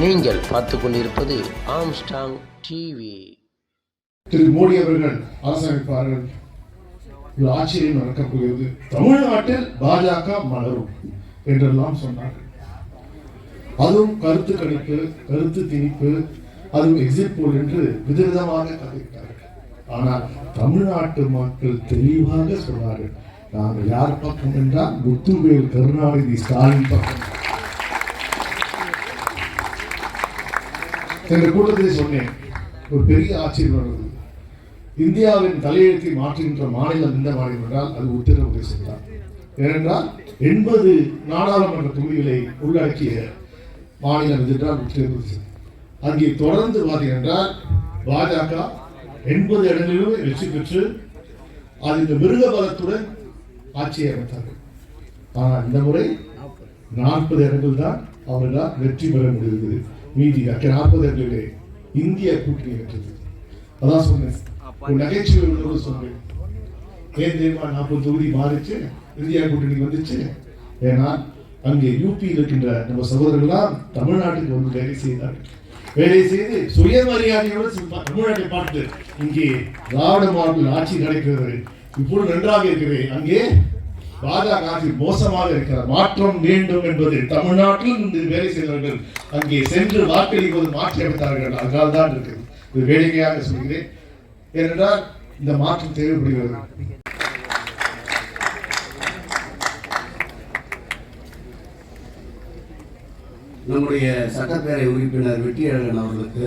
நீங்கள் பார்த்து கொண்டிருப்பது ஆம்ஸ்டாங் டிவி திரு மோடி அவர்கள் அரசமைப்பார்கள் ஒரு ஆச்சரியம் நடக்கப் போகிறது தமிழ்நாட்டில் பாஜக மலரும் என்றெல்லாம் சொன்னார்கள். அதுவும் கருத்து கணிப்பு கருத்து திணிப்பு அதுவும் எக்ஸிட் போல் என்று விதவிதமாக கதைத்தார்கள். ஆனால் தமிழ்நாட்டு மக்கள் தெளிவாக சொன்னார்கள் நாங்கள் யார் பக்கம் என்றால் முத்துவேல் கருணாநிதி ஸ்டாலின் பக்கம். என்ற கூட்டத்தை சொன்னேன். ஒரு பெரிய ஆச்சரியம் நடந்தது. இந்தியாவின் தலையெழுத்தை மாற்றுகின்ற மாநிலம் இந்த மாநிலம் என்றால் அது உத்தரப்பிரதேசம் தான். ஏனென்றால் எண்பது நாடாளுமன்ற தொகுதிகளை உள்ளடக்கிய மாநிலம் என்றால் உத்தரப்பிரதேசம். அங்கே தொடர்ந்து பார்த்தீங்கன்றால் பாஜக எண்பது இடங்களிலும் வெற்றி பெற்று அது இந்த மிருக பலத்துடன் ஆட்சியை அமைத்தார்கள். ஆனால் இந்த முறை நாற்பது இடங்கள் தான் அவர்களால் வெற்றி பெற முடிந்தது. மீதி அக்க இந்திய கூட்டணி வென்றது. அதான் சொன்னேன். ஒரு நகைச்சுவையோடு சொன்னேன். ஏன் தெரியுமா? நாற்பது தொகுதி மாறிச்சு இந்தியா கூட்டணி வந்துச்சு. ஏன்னா அங்கே யூபியில் இருக்கின்ற நம்ம சகோதரர்கள்லாம் தமிழ்நாட்டுக்கு வந்து வேலை செய்தார்கள். வேலை செய்து சுயமரியாதையோடு தமிழ்நாட்டை பார்த்து இங்கே திராவிட மாவட்டத்தில் ஆட்சி நடக்கிறது. இப்பொழுது நன்றாக இருக்கிறது. அங்கே பாஜக ஆட்சி மோசமாக இருக்கிறார் மாற்றம் வேண்டும் என்பது தமிழ்நாட்டில் இருந்து வேலை செய்தவர்கள் அங்கே சென்று வாக்களிப்பது மாற்றி அமைத்தார்கள் அதனால் தான் இருக்குது இது வேடிக்கையாக சொல்கிறேன். ஏனென்றால் இந்த மாற்றம் தேவைப்படுகிறது. நம்முடைய சட்டப்பேரவை உறுப்பினர் வெற்றியழகன் அவர்களுக்கு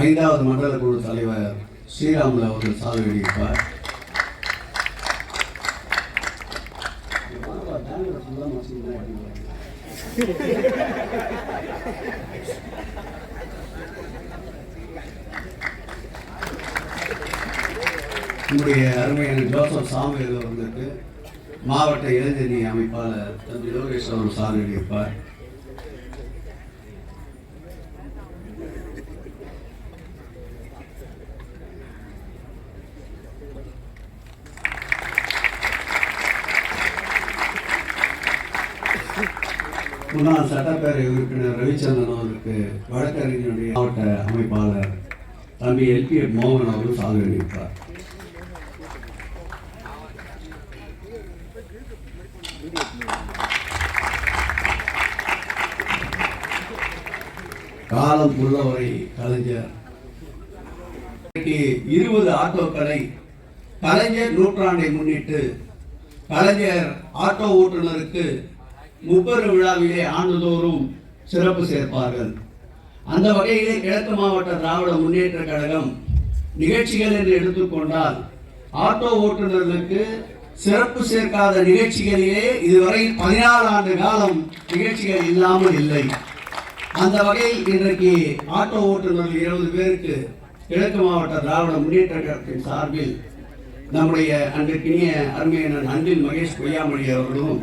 ஐந்தாவது மண்டல குழு தலைவர் ஸ்ரீராமுலு அவர்கள் சாதனை வெளியிட்டார் நம்முடைய அருமையான ஜோசப் சாமுவேல் அவர்களுக்கு மாவட்ட இளைஞரணி அமைப்பாளர் தம்பி லோகேஸ்வரன் அவர்கள் சாதனை முன்னாள் சட்டப்பேரவை உறுப்பினர் ரவிச்சந்திரன் அவருக்கு வழக்கறிஞருடைய மாவட்ட அமைப்பாளர் தம்பி எல்பி மோகன் அவர்கள் சாதனை அளித்தார் காலம் உள்ளவரை கலைஞர். இருபது ஆட்டோக்களை கலைஞர் நூற்றாண்டை முன்னிட்டு கலைஞர் ஆட்டோ ஓட்டுநருக்கு முப்பெரு விழாவிலே ஆண்டுதோறும் சிறப்பு சேர்ப்பார்கள். அந்த வகையிலே கிழக்கு மாவட்ட திராவிட முன்னேற்ற கழகம் நிகழ்ச்சிகள் என்று எடுத்துக்கொண்டால் ஆட்டோ ஓட்டுநர்களுக்கு சிறப்பு சேர்க்காத நிகழ்ச்சிகளிலே இதுவரை பதினாறு ஆண்டு காலம் நிகழ்ச்சிகள் இல்லாமல் இல்லை. அந்த வகையில் இன்றைக்கு ஆட்டோ ஓட்டுநர்கள் இருபது பேருக்கு கிழக்கு மாவட்ட திராவிட முன்னேற்ற கழகத்தின் சார்பில் நம்முடைய அன்றைக்கினிய அருமையினர் அன்பில் மகேஷ் பொய்யாமொழி அவர்களும்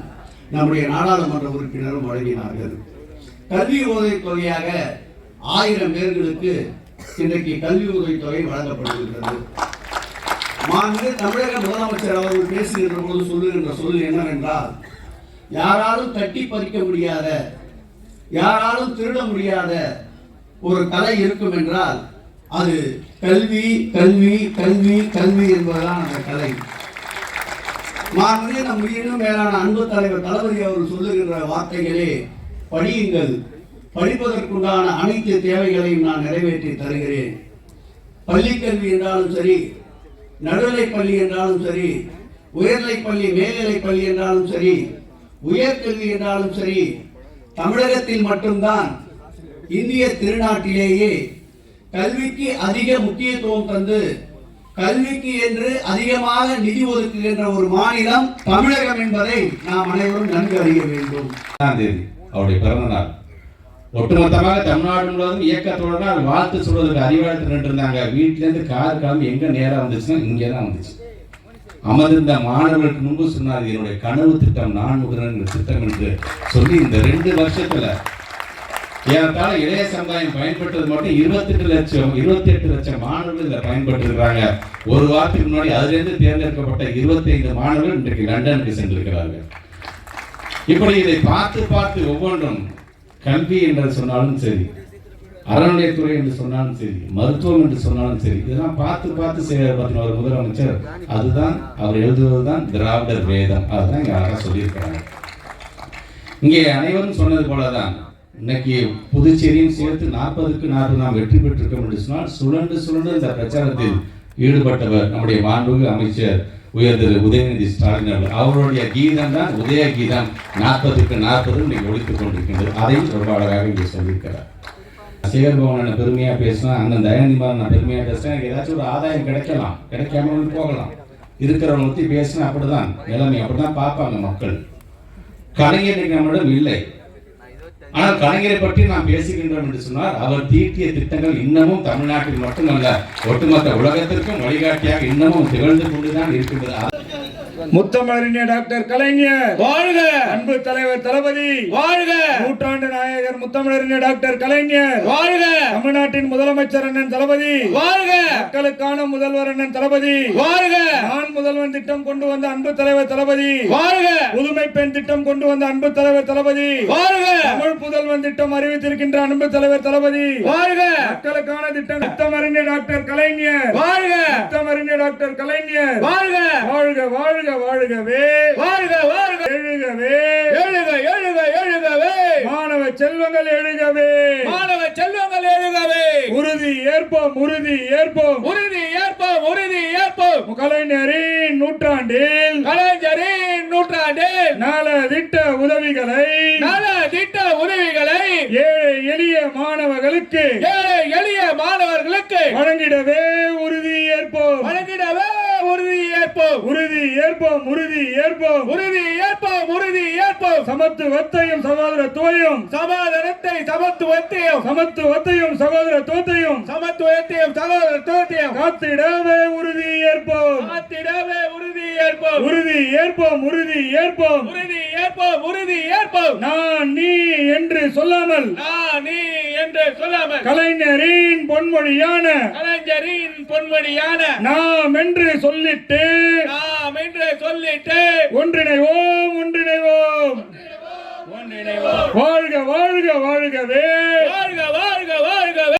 நம்முடைய நாடாளுமன்ற உறுப்பினரும் வழங்கினார்கள். கல்வி உதவித் தொகையாக ஆயிரம் பேர்களுக்கு இன்றைக்கு கல்வி உதவித் தொகை வழங்கப்படுகின்றது. மாண்பு தமிழக முதலமைச்சர் அவர்கள் பேசுகின்ற போது சொல்லுகின்ற சொல் என்னவென்றால் யாராலும் தட்டி பறிக்க முடியாத யாராலும் திருட முடியாத ஒரு கலை இருக்கும் என்றால் அது கல்வி கல்வி கல்வி கல்வி என்பதுதான் அந்த கலை. மாண்புமிகு நம் உயிரினும் மேலான அன்பு தலைவர் தளபதி அவர் சொல்லுகின்ற வார்த்தைகளே படியுங்கள். படிப்பதற்குண்டான அனைத்து தேவைகளையும் நான் நிறைவேற்றி தருகிறேன். பள்ளிக் கல்வி என்றாலும் சரி நடுநிலை பள்ளி என்றாலும் சரி உயர்நிலை பள்ளி மேல்நிலை பள்ளி என்றாலும் சரி உயர்கல்வி என்றாலும் சரி தமிழகத்தில் மட்டும்தான் இந்திய திருநாட்டிலேயே கல்விக்கு அதிக முக்கியத்துவம் தந்து கல்விக்கு என்று அதிகமாக நிதி ஒதுக்குகின்ற ஒரு மாநிலம் தமிழகம் என்பதை நாம் அனைவரும் நன்கு அறிய வேண்டும். தேதி அவருடைய பிறந்த நாள். ஒட்டுமொத்தமாக தமிழ்நாடு முழுவதும் இயக்கத்தோட நாள் வாழ்த்து சொல்வதற்கு அறிவாளத்தில் நின்று இருந்தாங்க வீட்டிலேருந்து கார் கிளம்பி எங்க நேராக வந்துச்சுன்னா இங்கே தான் வந்துச்சு. அமர்ந்த மாணவர்களுக்கு முன்பு சொன்னார் என்னுடைய கனவு திட்டம் நான் முதல்வன் திட்டம் என்று சொல்லி இந்த ரெண்டு வருஷத்துல ஏறத்தாழ இளைய சமுதாயம் பயன்பட்டது மட்டும் இருபத்தெட்டு லட்சம் இருபத்தி எட்டு லட்சம் மாணவர்கள் இதில் பயன்பட்டு ஒரு வாரத்துக்கு முன்னாடி அதிலிருந்து தேர்ந்தெடுக்கப்பட்ட இருபத்தி ஐந்து மாணவர்கள் இன்றைக்கு லண்டனுக்கு சென்றிருக்கிறார்கள். இப்படி இதை பார்த்து பார்த்து ஒவ்வொன்றும் கல்வி என்று சொன்னாலும் சரி அறநிலையத்துறை என்று சொன்னாலும் சரி மருத்துவம் என்று சொன்னாலும் சரி இதெல்லாம் பார்த்து பார்த்து செய்ய ஒரு முதலமைச்சர். அதுதான் அவர் எழுதுவதுதான் திராவிடர் வேதம். அதுதான் இங்க அழகா சொல்லியிருக்கிறாங்க. இங்கே அனைவரும் சொன்னது போலதான் இன்னைக்கு புதுச்சேரியும் சேர்த்து நாற்பதுக்கு நாற்பது நாம் வெற்றி பெற்றிருக்கோம் என்று சொன்னால் சுழன்று சுழன்று இந்த பிரச்சாரத்தில் ஈடுபட்டவர் நம்முடைய மாண்புமிகு அமைச்சர் உயர் திரு உதயநிதி ஸ்டாலின் அவர்கள். அவருடைய கீதம் தான் உதய கீதம். நாற்பதுக்கு நாற்பது இன்னைக்கு ஒழித்துக் கொண்டிருக்கின்றது. அதையும் ரொம்ப அழகாக இங்கே சொல்லியிருக்கிறார். சேகர் பவன் பெருமையா பேசினா அண்ணன் தயாநிதிமாறன் நான் பெருமையா பேசினா எனக்கு ஏதாச்சும் ஒரு ஆதாயம் கிடைக்கலாம். கிடைக்காம போகலாம். இருக்கிறவங்க பத்தி பேசினா அப்படிதான் நிலைமை. அப்படிதான் பார்ப்பாங்க மக்கள். கலைஞர் நம்மிடம் இல்லை. ஆனால் கலைஞரை பற்றி நாம் பேசுகின்றோம் என்று சொன்னால் அவர் தீட்டிய திட்டங்கள் இன்னமும் தமிழ்நாட்டில் மட்டுமல்ல ஒட்டுமொத்த உலகத்திற்கும் வழிகாட்டியாக இன்னமும் திகழ்ந்து கொண்டுதான் இருக்கின்றது முத்தமிழறிஞர் டாக்டர் கலைஞர். வாழ்க! அன்பு தலைவர் தளபதி. வாழ்க! நூற்றாண்டு நாயகர் முத்தமிழறிஞர் டாக்டர் கலைஞர். வாழ்க! தமிழ்நாட்டின் முதலமைச்சர் அண்ணன் தளபதி. வாழ்க! மக்களுக்கான முதல்வர் அண்ணன் தளபதி. வாழ்க! நான் முதல்வன் திட்டம் கொண்டு வந்த அன்பு தலைவர் தளபதி. வாழ்க! புதுமை பெண் திட்டம் கொண்டு வந்த அன்பு தலைவர் தளபதி. வாழ்க! தமிழ் புதல்வன் திட்டம் அறிவித்திருக்கின்ற அன்பு தலைவர் தளபதி. வாழ்க! மக்களுக்கான திட்டம் முத்தமறிஞர் டாக்டர் கலைஞர். வாழ்க! டாக்டர் கலைஞர். வாழ்க. வாழ்க வாழ்க வாழ்கவே. வாழ்க வாழ்க. எழுகவே. எழுக எழுக எழுகவே. மாணவ செல்வங்கள் எழுகவே. மாணவ செல்வங்கள் எழுகவே. உறுதி ஏற்போம் உறுதி ஏற்போம். உறுதி ஏற்போம் உறுதி ஏற்போம். கலைஞரின் நூற்றாண்டில் கலைஞரின் நூற்றாண்டில் நல திட்ட உதவிகளை நல திட்ட உதவிகளை ஏழை எளிய மாணவர்களுக்கு ஏழை எளிய மாணவர்களுக்கு வழங்கிடவே உறுதி ஏற்போம் வழங்கிடவே உறுதி ஏற்போம் உறுதி ஏற்போம் உறுதி ஏற்போம். உறுதி ஏற்போம் உறுதி ஏற்போம். சமத்துவத்தையும் சகோதரத்துவையும் சமாதானத்தை சமத்துவத்தையும் சமத்துவத்தையும் சகோதரத்துவத்தையும் சமத்துவத்தையும் சகோதரத்துவத்தையும் காத்திடவே உறுதி ஏற்போம். காத்திடவே உறுதி ஏற்போம். உறுதி ஏற்போம் உறுதி ஏற்போம். உறுதி ஏற்போம் உறுதி ஏற்போம். நான் நீ என்று சொல்லாமல் நான் நீ என்று சொல்லாமல் கலைஞரின் பொன்மொழியான கலைஞரின் பொன்மொழியான நாம் என்று சொல்லிட்டு நாம் என்று சொல்லிட்டு ஒன்றிணைவோம் ஒன்றிணைவோம். ஒன்றிணைவோம். வாழ்க வாழ்க வாழ்கவே. வாழ்க வாழ்க வாழ்கவே.